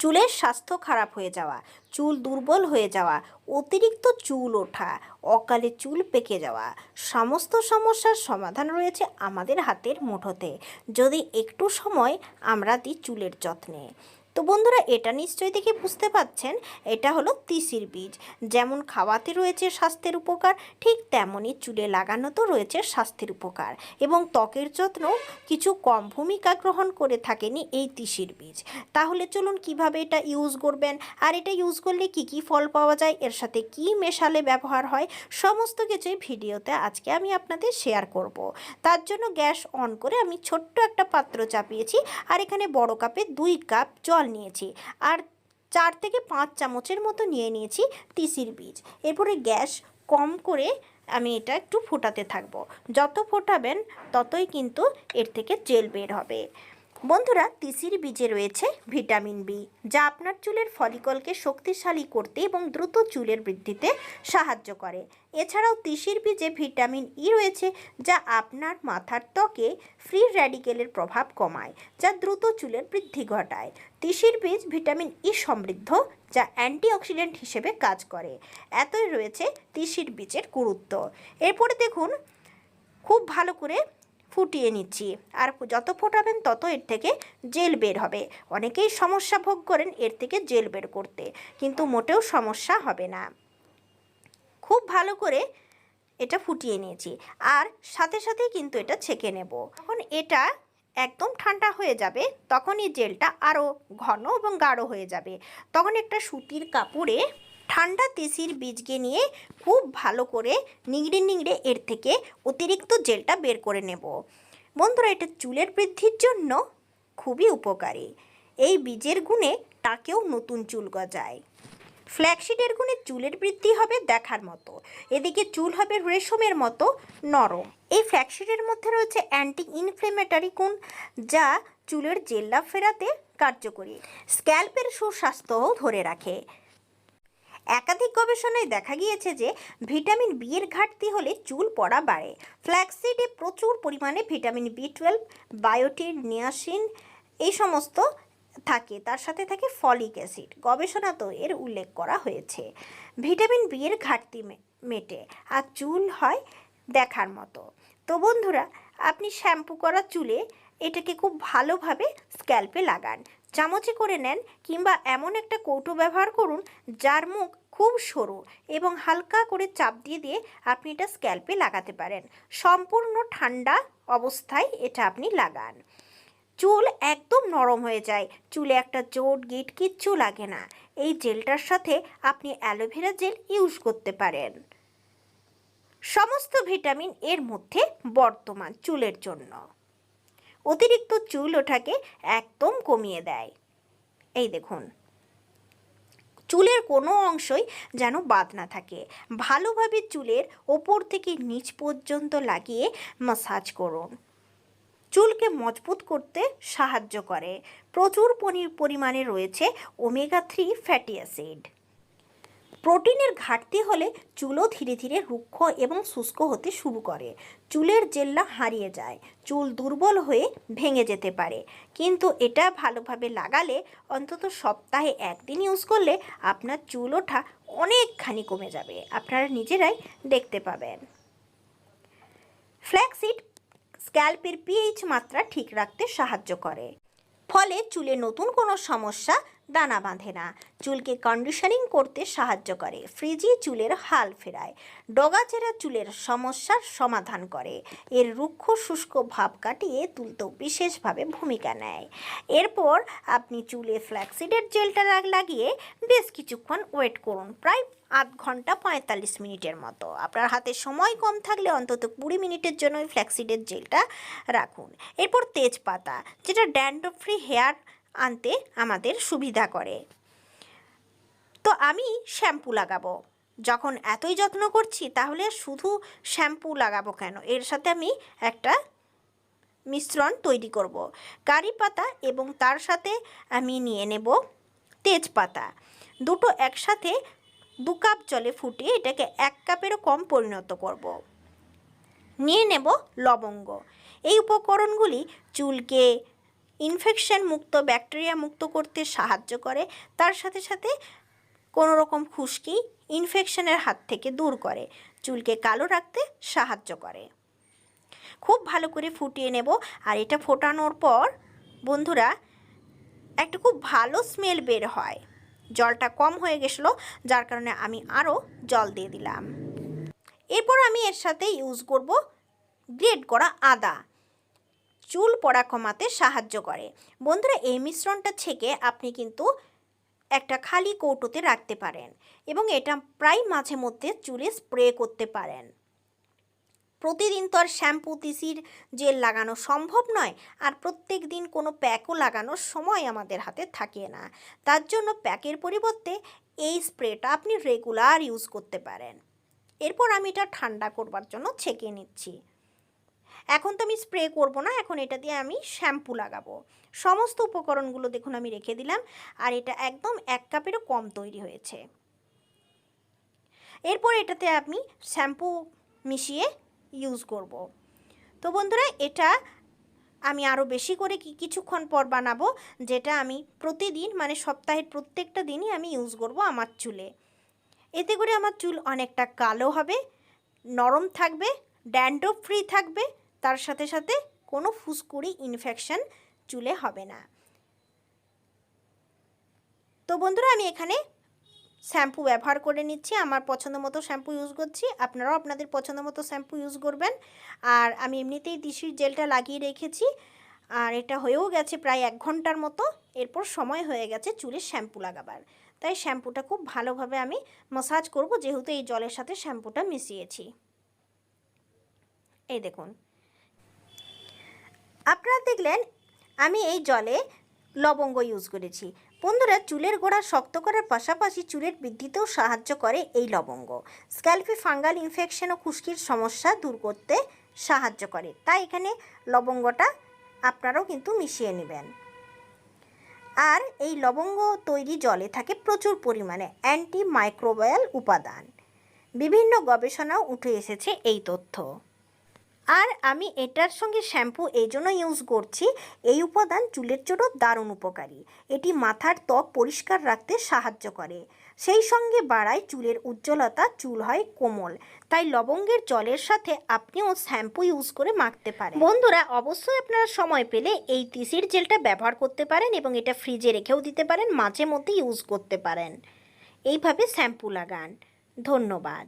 চুলের স্বাস্থ্য খারাপ হয়ে যাওয়া, চুল দুর্বল হয়ে যাওয়া, অতিরিক্ত চুল ওঠা, অকালে চুল পেকে যাওয়া, সমস্ত সমস্যার সমাধান রয়েছে আমাদের হাতের মুঠোতে। যদি একটু সময়, আমরা দিই চুলের যত্নে। তো বন্ধুরা, এটা নিশ্চয়ই দেখে বুঝতে পাচ্ছেন, এটা হলো তিসির বীজ। যেমন খাওয়াতে রয়েছে স্বাস্থ্যের উপকার, ঠিক তেমনই চুলে লাগানো তো রয়েছে স্বাস্থ্যের উপকার। এবং ত্বকের যত্ন কিছু কম ভূমিকা গ্রহণ করে থাকেনি এই তিসির বীজ। তাহলে চলুন কীভাবে এটা ইউজ করবেন? আর এটা ইউজ করলে কি কি ফল পাওয়া যায়? এর সাথে কি মেশালে ব্যবহার হয়? সমস্ত কিছুই ভিডিওতে আজকে আমি আপনাদের শেয়ার করব। তার জন্য গ্যাস অন করে আমি ছোট্ট একটা পাত্র চাপিয়েছি, আর এখানে বড় কাপে দুই কাপ জল নিয়েছি। আর চার থেকে পাঁচ চামচের মতো নিয়ে নিয়েছি তিসির বীজ। এরপরে গ্যাস কম করে আমি এটা একটু ফোটাতে থাকব। যত ফোটাবেন ততই কিন্তু এর থেকে জেল বের হবে। বন্ধুরা, তিসির বীজে রয়েছে ভিটামিন বি, যা আপনার চুলের ফলিকলকে শক্তিশালী করতে এবং দ্রুত চুলের বৃদ্ধিতে সাহায্য করে। এছাড়াও তিসির বীজে ভিটামিন ই রয়েছে, যা আপনার মাথার ত্বকে ফ্রি র্যাডিকেলের প্রভাব কমায়, যা দ্রুত চুলের বৃদ্ধি ঘটায়। তিসির বীজ ভিটামিন ই সমৃদ্ধ, যা অ্যান্টিঅক্সিডেন্ট হিসেবে কাজ করে। এতই রয়েছে তিসির বীজের গুরুত্ব। এরপরে দেখুন, খুব ভালো করে ফুটিয়ে নিচ্ছি। আর যত ফোটাবেন তত এর থেকে জেল বের হবে। অনেকেই সমস্যা ভোগ করেন এর থেকে জেল বের করতে, কিন্তু মোটেও সমস্যা হবে না। খুব ভালো করে এটা ফুটিয়ে নিয়েছি। আর সাথে সাথেই কিন্তু এটা ছেঁকে নেব। এখন এটা একদম ঠান্ডা হয়ে যাবে তখন এই জেলটা আরও ঘন এবং গাঢ় হয়ে যাবে। তখন একটা সুতির কাপড়ে ঠান্ডা তিসির বীজকে নিয়ে খুব ভালো করে নিংড়ে নিংড়ে এর থেকে অতিরিক্ত জেলটা বের করে নেব। বন্ধুরা, এটা চুলের বৃদ্ধির জন্য খুবই উপকারী। এই বীজের গুণে তাকেও নতুন চুল গজায়। ফ্ল্যাক্সিডের গুণে চুলের বৃদ্ধি হবে দেখার মতো। এদিকে চুল হবে রেশমের মতো নরম। এই ফ্ল্যাক্সিডের মধ্যে রয়েছে অ্যান্টি ইনফ্লেমেটারি গুণ যা চুলের জেল্লা ফেরাতে কার্যকরী। স্ক্যাল্পের সুস্বাস্থ্যও ধরে রাখে। একাধিক গবেষণায় দেখা গিয়েছে যে ভিটামিন বি এর ঘাটতি হলে চুল পড়া বাড়ে। ফ্ল্যাক্সিডে প্রচুর পরিমাণে vitamin B twelve biotin, niacin এই সমস্ত থাকে। তার সাথে থাকে ফলিক অ্যাসিড। গবেষণাতেও এর উল্লেখ করা হয়েছে। ভিটামিন বি এর ঘাটতি মেটে আর চুল হয় দেখার মতো। তো বন্ধুরা, আপনি শ্যাম্পু করা চুলে এটাকে খুব ভালোভাবে স্ক্যাল্পে লাগান। চামচে করে নেন কিংবা এমন একটা কৌটো ব্যবহার করুন যার মুখ খুব সরু এবং হালকা করে চাপ দিয়ে দিয়ে আপনি এটা স্ক্যাল্পে লাগাতে পারেন। সম্পূর্ণ ঠান্ডা অবস্থায় এটা আপনি লাগান। চুল একদম নরম হয়ে যায়। চুলে একটা জোট গিট কিচ্ছু লাগে না। এই জেলটার সাথে আপনি অ্যালোভেরা জেল ইউজ করতে পারেন। সমস্ত ভিটামিন এর মধ্যে বর্তমান চুলের জন্য। অতিরিক্ত চুল ওঠাকে একদম কমিয়ে দেয়। এই দেখুন। চুলের কোনো অংশই যেন বাদ না থাকে। ভালোভাবে চুলের ওপর থেকে নিচ পর্যন্ত লাগিয়ে মাসাজ করুন। চুলকে মজবুত করতে সাহায্য করে। প্রচুর পরিমাণে রয়েছে ওমেগা থ্রি ফ্যাটি অ্যাসিড প্রোটিনের ঘাটতি হলে চুলও ধীরে ধীরে রুক্ষ এবং শুষ্ক হতে শুরু করে। চুলের জেল্লা হারিয়ে যায়। চুল দুর্বল হয়ে ভেঙে যেতে পারে। কিন্তু এটা ভালোভাবে লাগালে অন্তত সপ্তাহে একদিন ইউজ করলে আপনার চুল ওঠা অনেকখানি কমে যাবে। আপনারা নিজেরাই দেখতে পাবেন। ফ্ল্যাক্সিড স্ক্যাল্পের পিএইচ মাত্রা ঠিক রাখতে সাহায্য করে। ফলে চুলে নতুন কোনো সমস্যা দানা বাঁধে না। চুলকে কন্ডিশনিং করতে সাহায্য করে। ফ্রিজি চুলের হাল ফেরায়। ডগাচেরা চুলের সমস্যার সমাধান করে। এর রুক্ষ শুষ্ক ভাব কাটিয়ে তুলতেও বিশেষভাবে ভূমিকা নেয়। এরপর আপনি চুলে ফ্ল্যাক্সিডের জেলটা লাগ- লাগিয়ে বেশ কিছুক্ষণ ওয়েট করুন, প্রায় আধ ঘণ্টা পঁয়তাল্লিশ মিনিটের মতো। আপনার হাতে সময় কম থাকলে অন্তত কুড়ি মিনিটের জন্য ওই ফ্ল্যাক্সিডের জেলটা রাখুন। এরপর তেজপাতা, যেটা ড্যান্ড্রফ ফ্রি হেয়ার আনতে আমাদের সুবিধা করে। তো আমি শ্যাম্পু লাগাবো। যখন এতই যত্ন করছি, তাহলে শুধু শ্যাম্পু লাগাবো কেন? এর সাথে আমি একটা মিশ্রণ তৈরি করব। কারি পাতা এবং তার সাথে আমি নিয়ে নেব তেজপাতা। দুটো একসাথে দু কাপ জলে ফুটিয়ে এটাকে এক কাপেরও কম পরিণত করব। নিয়ে নেব লবঙ্গ। এই উপকরণগুলি চুলকে ইনফেকশন মুক্ত ব্যাকটেরিয়া মুক্ত করতে সাহায্য করে। তার সাথে সাথে কোনো রকম খুশকি ইনফেকশনের হাত থেকে দূর করে, চুলকে কালো রাখতে সাহায্য করে। খুব ভালো করে ফুটিয়ে নেব। আর এটা ফোটানোর পর, বন্ধুরা, একটা খুব ভালো স্মেল বের হয়। জলটা কম হয়ে গেছিল, যার কারণে আমি আরও জল দিয়ে দিলাম। এরপর আমি এর সাথে ইউজ করব গ্রেট করা আদা। চুল পড়া কমাতে সাহায্য করে। বন্ধুরা, এই মিশ্রণটা ছেঁকে আপনি কিন্তু একটা খালি কৌটোতে রাখতে পারেন এবং এটা প্রায় মাঝে মধ্যে চুলে স্প্রে করতে পারেন। প্রতিদিন তো আর শ্যাম্পু, তিসির, জেল লাগানো সম্ভব নয় আর প্রত্যেক দিন কোনো প্যাকও লাগানোর সময় আমাদের হাতে থাকে না। তার জন্য প্যাকের পরিবর্তে এই স্প্রেটা আপনি রেগুলার ইউজ করতে পারেন। এরপর আমি এটা ঠান্ডা করবার জন্য ছেঁকে নিচ্ছি। এখন তো আমি স্প্রে করব না, এখন এটা দিয়ে আমি শ্যাম্পু লাগাবো। সমস্ত উপকরণগুলো দেখুন আমি রেখে দিলাম, আর এটা একদম এক কাপেরও কম তৈরি হয়েছে। এরপর এটাতে আমি শ্যাম্পু মিশিয়ে ইউজ করব। তো বন্ধুরা, এটা আমি আরও বেশি করে কি, কিছুক্ষণ পর বানাবো, যেটা আমি প্রতিদিন মানে সপ্তাহের প্রত্যেকটা দিনই আমি ইউজ করব আমার চুলে। এতে করে আমার চুল অনেকটা কালো হবে, নরম থাকবে ড্যান্ড্রফ ফ্রি থাকবে তার সাথে সাথে কোনো ফুসকুড়ি ইনফেকশান চুলে হবে না। তো বন্ধুরা, আমি এখানে শ্যাম্পু ব্যবহার করে নিচ্ছি। আমার পছন্দ মতো শ্যাম্পু ইউজ করছি। আপনারাও আপনাদের পছন্দ মতো শ্যাম্পু ইউজ করবেন। আর আমি এমনিতেই তিসির জেলটা লাগিয়ে রেখেছি। আর এটা হয়েও গেছে প্রায় এক ঘণ্টার মতো। এরপর সময় হয়ে গেছে চুলে শ্যাম্পু লাগাবার। তাই শ্যাম্পুটা খুব ভালোভাবে আমি মাসাজ করব, যেহেতু এই জলের সাথে শ্যাম্পুটা মিশিয়েছি। এই দেখুন। আপনারা দেখলেন, আমি এই জলে লবঙ্গ ইউজ করেছি। বন্ধুরা, চুলের গোড়া শক্ত করার পাশাপাশি চুলের বৃদ্ধিতেও সাহায্য করে এই লবঙ্গ। স্ক্যাল্পে ফাঙ্গাল ইনফেকশন ও খুশকির সমস্যা দূর করতে সাহায্য করে। তাই এখানে লবঙ্গটা আপনারাও কিন্তু মিশিয়ে নেবেন। আর এই লবঙ্গ তৈরি জলে থাকে প্রচুর পরিমাণে অ্যান্টি মাইক্রোবায়াল উপাদান। বিভিন্ন গবেষণাও উঠে এসেছে এই তথ্য। আর আমি এটার সঙ্গে শ্যাম্পু এই জন্য ইউজ করছি। এই উপাদান চুলের জন্য দারুণ উপকারী। এটি মাথার ত্বক পরিষ্কার রাখতে সাহায্য করে। সেই সঙ্গে বাড়ায় চুলের উজ্জ্বলতা, চুল হয় কোমল। তাই লবঙ্গের জলের সাথে আপনিও শ্যাম্পু ইউজ করে মাখতে পারেন। বন্ধুরা, অবশ্যই আপনারা সময় পেলে এই তিসির জেলটা ব্যবহার করতে পারেন এবং এটা ফ্রিজে রেখেও দিতে পারেন, মাঝে মধ্যে ইউজ করতে পারেন। এইভাবে শ্যাম্পু লাগান। ধন্যবাদ।